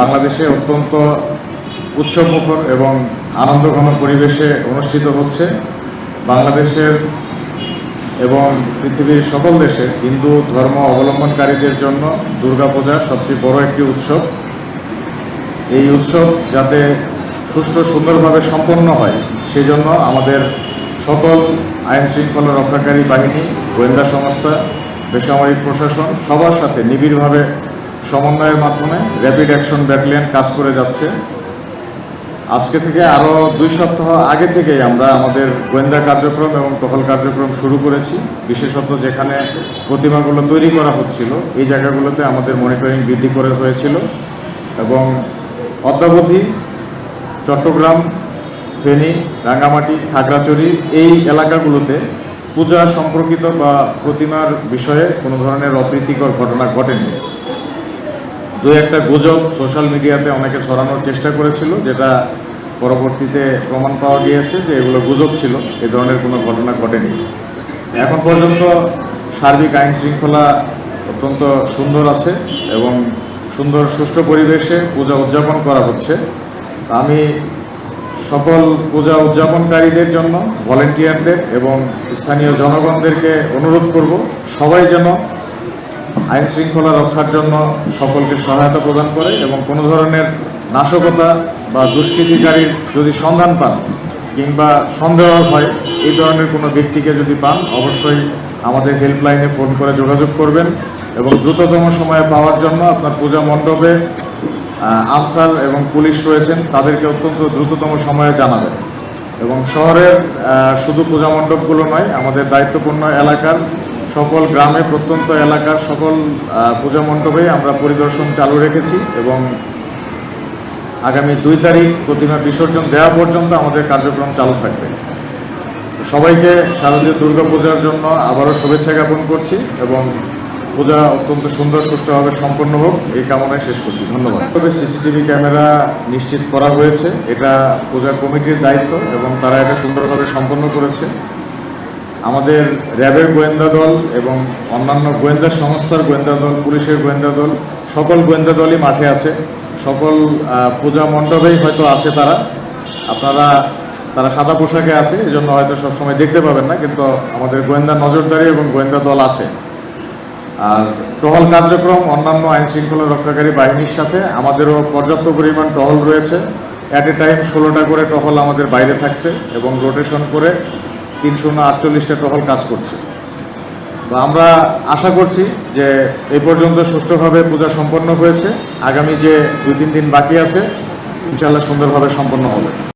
বাংলাদেশে অত্যন্ত উৎসবমুখর এবং আনন্দঘন পরিবেশে অনুষ্ঠিত হচ্ছে। বাংলাদেশের এবং পৃথিবীর সকল দেশে হিন্দু ধর্ম অবলম্বনকারীদের জন্য দুর্গাপূজা সবচেয়ে বড় একটি উৎসব। এই উৎসব যাতে সুষ্ঠু সুন্দরভাবে সম্পন্ন হয়, সেজন্য আমাদের সকল আইন শৃঙ্খলা রক্ষাকারী বাহিনী, গোয়েন্দা সংস্থা, বেসামরিক প্রশাসন সবার সাথে নিবিড়ভাবে সমন্বয়ের মাধ্যমে র্যাপিড অ্যাকশন ব্যাটালিয়ন কাজ করে যাচ্ছে। আজকে থেকে আরও দুই সপ্তাহ আগে থেকেই আমরা আমাদের গোয়েন্দা কার্যক্রম এবং টহল কার্যক্রম শুরু করেছি। বিশেষত যেখানে প্রতিমাগুলো তৈরি করা হচ্ছিল, এই জায়গাগুলোতে আমাদের মনিটরিং বৃদ্ধি করে হয়েছিল এবং অদ্যাবধি চট্টগ্রাম, ফেনী, রাঙ্গামাটি, খাগড়াছড়ি এই এলাকাগুলোতে পূজা সম্পর্কিত বা প্রতিমার বিষয়ে কোনো ধরনের অপ্রীতিকর ঘটনা ঘটেনি। দু একটা গুজব সোশ্যাল মিডিয়াতে অনেকে ছড়ানোর চেষ্টা করেছিল, যেটা পরবর্তীতে প্রমাণ পাওয়া গিয়েছে যে এগুলো গুজব ছিল, এ ধরনের কোনো ঘটনা ঘটেনি। এখন পর্যন্ত সার্বিক আইন শৃঙ্খলা অত্যন্ত সুন্দর আছে এবং সুন্দর সুষ্ঠু পরিবেশে পূজা উদযাপন করা হচ্ছে। আমি সকল পূজা উদযাপনকারীদের জন্য, ভলেন্টিয়ারদের এবং স্থানীয় জনগণদেরকে অনুরোধ করব, সবাই যেন আইন শৃঙ্খলা রক্ষার জন্য সকলকে সহায়তা প্রদান করে এবং কোনো ধরনের নাশকতা বা দুষ্কৃতিকারীর যদি সন্ধান পান কিংবা সন্দেহ হয়, এই ধরনের কোনো ব্যক্তিকে যদি পান, অবশ্যই আমাদের হেল্পলাইনে ফোন করে যোগাযোগ করবেন এবং দ্রুততম সময়ে পাওয়ার জন্য আপনার পূজা মণ্ডপে আনসার এবং পুলিশ রয়েছেন, তাদেরকে অত্যন্ত দ্রুততম সময়ে জানাবেন। এবং শহরের শুধু পূজা মণ্ডপগুলো নয়, আমাদের দায়িত্বপূর্ণ এলাকার সকল গ্রামে প্রত্যন্ত এলাকার সকল পূজা মণ্ডপে আমরা পরিদর্শন চালু রেখেছি এবং আগামী দুই তারিখ প্রতিমা বিসর্জন দেওয়া পর্যন্ত আমাদের কার্যক্রম চালু থাকবে। সবাইকে শারদীয় দুর্গা পূজার জন্য আবারও শুভেচ্ছা জ্ঞাপন করছি এবং পূজা অত্যন্ত সুন্দর, সুষ্ঠুভাবে সম্পন্ন হোক, এই কামনায় শেষ করছি। ধন্যবাদ। তবে সিসিটিভি ক্যামেরা নিশ্চিত করা হয়েছে। এটা পূজা কমিটির দায়িত্ব এবং তারা এটা সুন্দরভাবে সম্পন্ন করেছে। আমাদের র্যাবের গোয়েন্দা দল এবং অন্যান্য গোয়েন্দা সংস্থার গোয়েন্দা দল, পুলিশের গোয়েন্দা দল, সকল গোয়েন্দা দলই মাঠে আছে। সকল পূজা মণ্ডপেই হয়তো আছে তারা। আপনারা, তারা সাদা পোশাকে আছে এই জন্য হয়তো সবসময় দেখতে পাবেন না, কিন্তু আমাদের গোয়েন্দা নজরদারি এবং গোয়েন্দা দল আছে। আর টহল কার্যক্রম, অন্যান্য আইন শৃঙ্খলা রক্ষাকারী বাহিনীর সাথে আমাদেরও পর্যাপ্ত পরিমাণ টহল রয়েছে। অ্যাট এ টাইম ষোলোটা করে টহল আমাদের বাইরে থাকছে এবং রোটেশন করে তিনশো আটচল্লিশটা টহল কাজ করছে। আমরা আশা করছি যে এই পর্যন্ত সুষ্ঠুভাবে পূজা সম্পন্ন হয়েছে। আগামী যে দুই তিন দিন বাকি আছে ইনশাল্লাহ সুন্দরভাবে সম্পন্ন হবে।